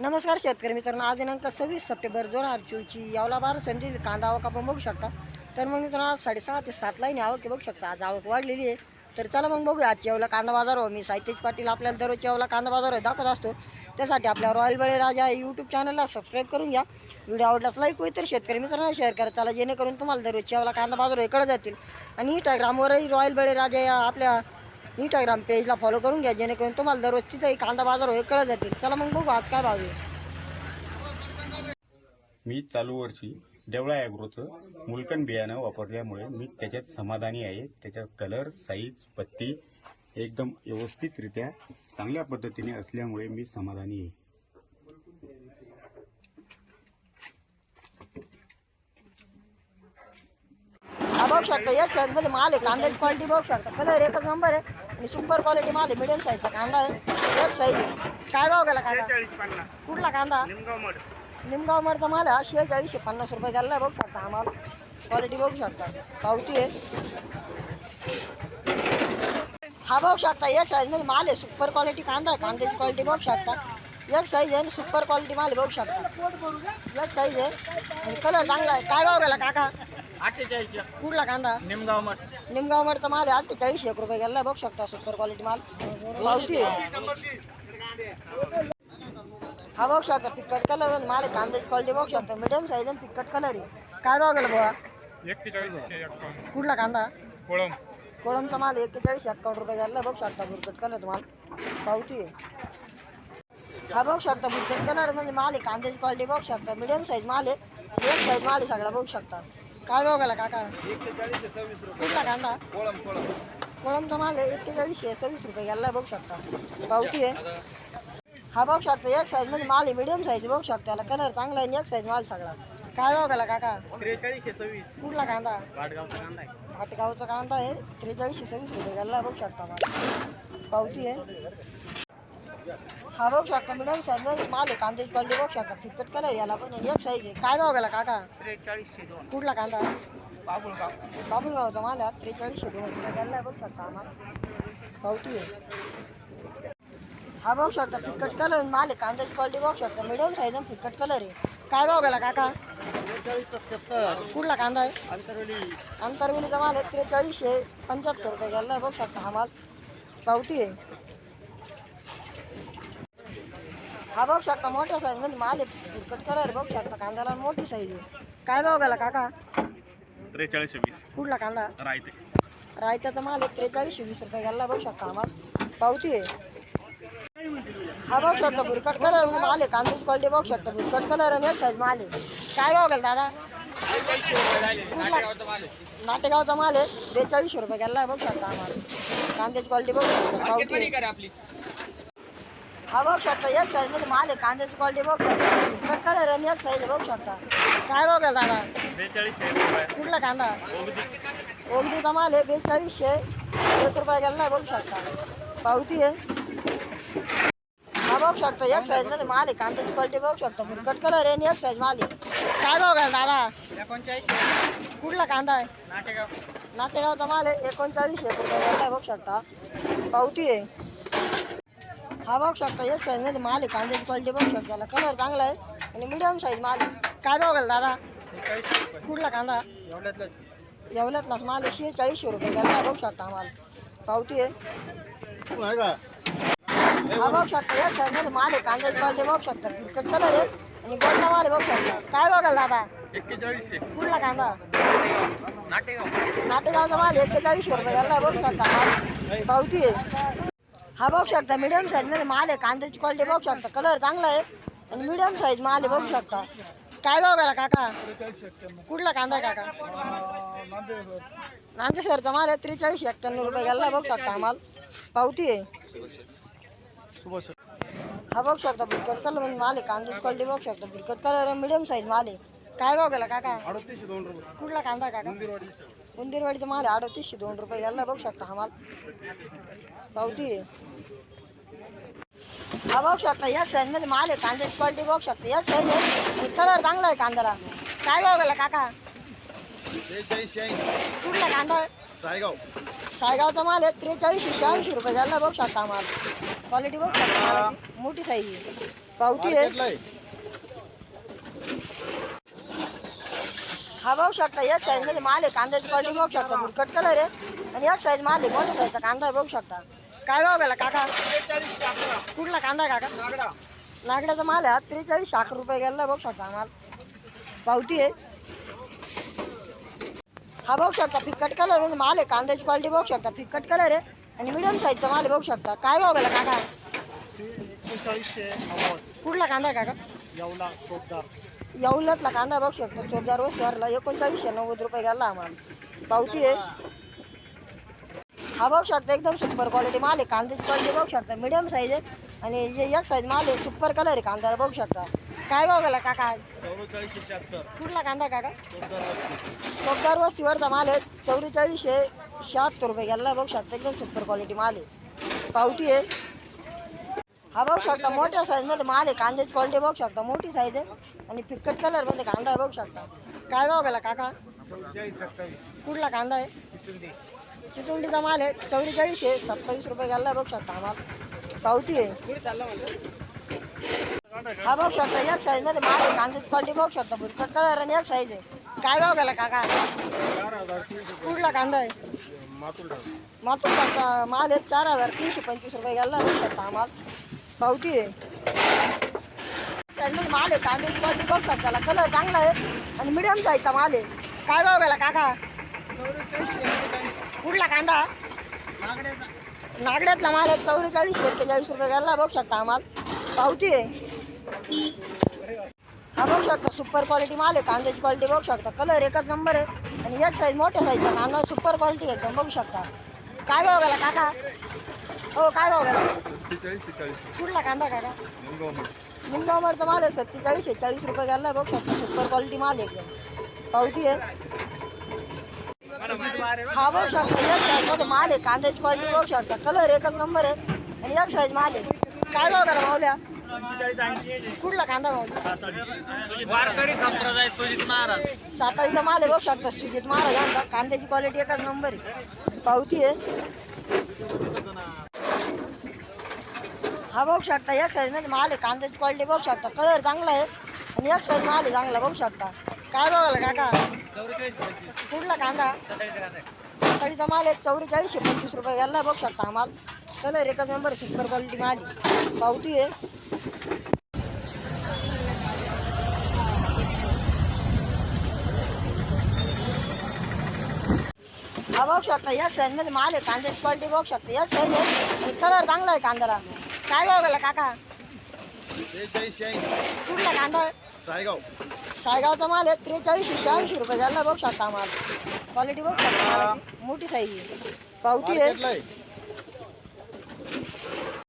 नमस्कार शेतकरी मित्रांनो आज दिनांक सव्वीस सप्टेंबर दोन हजार चोवीसची यावला बारा संधी कांदा आवक आपण बघू शकता. तर मग मित्रांनो आज साडेसहा ते सात लाईन आवक बघू शकता. आज आवक वाढलेली आहे. तर चला मग बघूया आज येवला कांदा बाजार हो मी साहित्यज पाटील आपल्याला दररोज येवला कांदा बाजार हो दाखवत असतो. त्यासाठी आपल्या रॉयल बळीराजा राजा यूट्यूब चॅनलला सबस्क्राईब करून घ्या. व्हिडिओ आवडल्यास लाईक होईल तर शेतकरी मित्रांना शेअर करा. चला जेणेकरून तुम्हाला दररोज येवला कांदा बाजार इकडं जातील. आणि इंस्टाग्रामवरही रॉयल बळीराजा या आपल्या इंस्टाग्राम पेजला फॉलो करून घ्या जेणेकरून तुम्हाला दररोज तिथेही कांदा बाजार होईल कळत जातील. चला मग बघू आज काय भाव आहे. मी चालू वर्षी देवळा ॲग्रोचं मुलकन बियाणं वापरल्यामुळे मी त्याच्यात समाधानी आहे. त्याच्यात कलर साईज पत्ती एकदम व्यवस्थितरित्या चांगल्या पद्धतीने असल्यामुळे मी समाधानी आहे. हा बघू शकता या माल आहे कांद्याची क्वालिटी बघू शकता. कलर एकच नंबर आहे. आणि सुपर क्वालिटी माल आहे मिडियम साईजचा कांदा आहे. एक साईज काय भाव गेला कांदा? कुठला कांदा? निमगाव मरचा माल आहे. हा शेहेचाळीसशे पन्नास रुपये गेला आहे बघू शकता हा माल. क्वालिटी बघू शकता. पावती आहे. हा बघू शकता एक साईजमध्ये माल आहे. सुपर क्वालिटी कांदा आहे. कांद्याची क्वालिटी बघू शकता. एक साईज आहे सुपर क्वालिटी माल बघू शकता. एक साईज आहे. आणि कलर चांगला आहे. काय भाव गेला काका? अठ्ठेचाळीस कुठला कांदा? निमगाव मठ. निमगाव मरचा माल आहे. अठ्ठेचाळीस एक रुपये गेला. बघू शकता सुपर क्वालिटी माल. पावती हा बघू शकता पिक्कट कलर माल कांद्याची क्वालिटी बघू शकता. मिडियम साईज आणि पिक्कट कलर आहे. काय भाव गेला एक्केचाळीस कुठला कांदा? कोळम कोळमचा माल एक्केचाळीस एक्कावन्न रुपये गेला. बघू शकता बुरकट कलर माल. पावती आहे. हा बघू शकता बुरकट कलर म्हणजे माल आहे. कांद्याची क्वालिटी बघू शकता. मिडियम साईज माल आहे. एक साईज माल आहे सगळा. बघू शकता. काय गेला काका? कुठला कांदा? कोळम कोळम. कोळमचा माल आहे एक्केचाळीसशे सव्वीस रुपये. गेला बघू शकता. पावती आहे. हा बघू शकता एक साईजमध्ये माल आहे मिडियम साईज बघू शकता त्याला कलर चांगला आहे आणि एक साईज माल सगळा. काय गेला काका? त्रेचाळीसशे सव्वीस. कुठला कांदा? वाटगावचा कांदा आहे. आटगावचा कांदा आहे त्रेचाळीसशे सव्वीस रुपये. गेला बघू शकता माल. पावती आहे. हा बघू शकता मिडियम साईजमध्ये माल कांद्याची क्वालिटी बघू शकता फिकट कलर याला पण. एक साईज आहे. काय भाव गेला काका? त्रेचाळीसशे दोन. कुठला कांदा? बाबुळगाव. बाबुलगावचा माल आहे. त्रेचाळीसशे दोन. गेला बघू शकता आम्हाला? पावती आहे. हा बघू शकता फिकट कलर माल आहे कांद्याची क्वालिटी बघू शकता मिडियम साईज आणि फिकट कलर आहे. काय भाव गेला काका? कुठला कांदा आहे? अंतरवली. अंतरवेलीचा माल आहे. त्रेचाळीसशे पंच्याहत्तर रुपये गेला बघू शकता हा माल? पावती आहे. हा बघू शकता मोठ्या साईजमध्ये माल आहे. फिकट कलर बघू शकता कांद्याला मोठी साईज आहे. काय भाव गेला काका? त्रेचाळीसशे वीस. कुठला कांदा? रायते. रायत्याचा माल आहे त्रेचाळीसशे वीस रुपये घालला बघू शकता आम्हाला. पावती आहे. हा बघू शकता बुरकट कलर माल आहे कांद्याची क्वालिटी बघू शकता बुरकट कलर आणि एक साईज माल आहे. काय भाव गेला दादा? नाटेगावचा माल आहे बेचाळीसशे रुपये घालला बघू शकता आम्हाला. कांद्याची क्वालिटी बघू शकता पावती. आपली हा बघू शकता एक साईजमध्ये माल आहे कांद्याची क्वालिटी बघू शकता. कलर आणि एक साईज बघू शकता. काय गेला दादा? त्रेचाळीसशे रुपये. कुठला कांदा? ओगदी. ओगदीचा माल आहे? बेचाळीसशे एक रुपये गेला नाही बघू शकता. पावती आहे. हा बघू शकता एक साईजमध्ये माल आहे. कांद्याची क्वालिटी बघू शकता. बुरकट कलर आहे आणि एक साईज माल आहे. काय घाल दादा? एकोणचाळीसशे कुठला कांदा आहे? नाटेगाव. नाटेगावचा माल आहे. एकोणचाळीसशे एक रुपये गेला बघू शकता. पावती आहे. हा बघू शकता एक साईजमध्ये माल आहे कांद्याची क्वालिटी बघू शकता त्याला कलर चांगला आहे आणि मिडियम साईज माल आहे काय भाव घाल दादा? कुठला कांदा? एवढ्यातलंच एवढ्यातलाच माल आहे शेहेचाळीसशे रुपये गेला बघू शकता आम्हाला. पावती आहे. हा बघू शकता एक साईडमध्ये माल आहे कांद्याची क्वालिटी बघू शकता कलर आहे आणि गोल्डा माल आहे बघू शकता काय बघाल दादा? कुठला कांदा? नाटेगाव. नाटेगावचा माल एक्केचाळीसशे रुपये गेला बघू शकता माल पावती आहे. हा बघू शकता मिडियम साईजमध्ये माल आहे कांद्याची क्वालिटी बघू शकता कलर चांगला आहे आणि मिडियम साईज माल आहे बघू शकता. काय भाव गेला काका? कुठला कांदा आहे काका? नांदे सरचा माल आहे त्रेचाळीस एक्क्याण्णव रुपये गेला बघू शकता माल. पावती आहे. हा बघू शकता बिलकट कलर माल आहे कांद्याची क्वालिटी बघू शकता बिलकट कलर मिडियम साईज माल आहे. काय भाव गेला काका अडतीसशे दोन रुपये कुठला कांदा काका उंदीरवाडीचा माल अडतीसशे दोन रुपये गेला बघू शकता हा माल पावती हा बघू शकता एक साईज मध्ये माल आहे कांद्याची क्वालिटी बघू शकता एक साईज आहे कलर चांगला आहे कांद्याला काय भाव गेला काका कुठला कांदा आहे सायगाव सायगावचा माल आहे त्रेचाळीसशे शहाऐंशी रुपये झाला बघू शकता आम्हाला क्वालिटी बघू शकता मोठी साईज पावती आहे हा बघू शकता. एक साईजमध्ये माल आहे कांद्याची क्वालिटी बघू शकता. बुरकट कलर आहे आणि एक साईज माल आहे मोठ्या साईजचा कांदा आहे बघू शकता. काय भाव गेला काका? कुठला कांदा आहे काका? नागड्याचा माल आहे त्रेचाळीस अकरा रुपये गेला बघू शकता आम्हाला पावती आहे. हा बघू शकता फिक्कट कलर म्हणजे माल आहे कांद्याची क्वालिटी बघू शकता फिक्कट कलर आहे आणि मिडियम साईजचा माल बघू शकता. काय भाव गेला काका? कुठला कांदा आहे काका? येवला चोपदार येऊलातला कांदा बघू शकतो चोपदार वस्तूवरला एकोणचाळीसशे नव्वद रुपये गेला आम्हाला. पावती आहे. हा बघू शकता एकदम सुपर क्वालिटी माल आहे. कांद्याची क्वालिटी बघू शकता. मिडियम साईज आहे. आणि हे एक साईज माल आहे सुपर कलर आहे कांद्याला बघू शकता. काय भाव गेला काका कुठला कांदा काका? चोपदार वस्ती चोपदार वस्तीवरचा माल आहे. चौवेचाळीसशे शहात्तर रुपये गेला. बघू शकता एकदम सुपर क्वालिटी माल आहे. पावती आहे. हा बघू शकता मोठ्या साईजमध्ये माल आहे. कांद्याची क्वालिटी बघू शकता. मोठी साईज आहे. आणि फिक्कट कलरमध्ये कांदा आहे बघू शकता. काय भाव गेला काका? कुठला कांदा आहे? चितुंडीचा माल आहे चौवेचाळीसशे सत्तावीस रुपये गेला बघू शकता आम्हाला. पावती आहे. हा बघू शकता एक साईजमध्ये माल आहे कांद्याची क्वालिटी बघू शकता. भुरकट कलर आणि एक साईज आहे. काय भाव गेला काका? कुठला कांदा आहे? मातुल माल आहे चार हजार तीनशे पंचवीस रुपये घ्यायला बघू शकता आम्हाला. पावती आहे. त्याच्यामध्ये माल आहे कांद्याची क्वालिटी बघतात त्याला. कलर चांगला आहे आणि मिडियम साईजचा माल आहे. काय भाव गेला काका? कुठला कांदा? नागड्यातला माल आहे चौवेचाळीस एक्केचाळीस रुपये गेला. बघू शकता माल पावती आहे. हा बघू शकता सुपर क्वालिटी माल आहे कांद्याची क्वालिटी बघू शकता. कलर एकच नंबर आहे आणि एक साईज मोठ्या साईजचा कांदा सुपर क्वालिटी एकदम. बघू शकता. काय भाव गेला काका? हो काय भाव गेला? कुठला कांदा काका? निमगाव निंबावरचा माल आहे सत्तेचाळीस चाळीस रुपये गेला बघू सुपर क्वालिटी माल आहे. एकदम पावती आहे. हा बघू शकता एक साईजमध्ये माल आहे कांद्याची क्वालिटी बघू शकता कलर एकच नंबर आहे आणि एक साईज माल आहे. काय भाव करा मावल्या? कुठला कांदा वारकरी संप्रदाय सुजित महाराज. साताळीचा माल आहे बघू शकता सुजित महाराज. यांचा कांद्याची क्वालिटी एकच नंबर आहे. पावती आहे. हा बघू शकता एक साईज म्हणजे माल आहे कांद्याची क्वालिटी बघू शकता कलर चांगला आहे आणि एक साईज माल आहे चांगला बघू शकता. काय बघायला काका? कुठला कांदा? साताळीचा माल आहे चौवेचाळीसशे पंचवीस रुपये याला बघू शकता आम्हाला कलर एकच नंबर सुपर क्वालिटी माल पावती आहे. हा बघू शकता एक साईज म्हणजे माल आहे कांद्याची क्वालिटी बघू शकता. एक साईज आहे कलर चांगला आहे कांद्याला. काय भाव गेला काका? कुठला कांदा? आहे सायगाव. सायगावचा माल आहे त्रेचाळीसशे शहाऐंशी रुपये झाला बघू शकता आम्हाला क्वालिटी बघू शकता मालाची. मोठी साईज पावती आहे. मार्केटला आहे.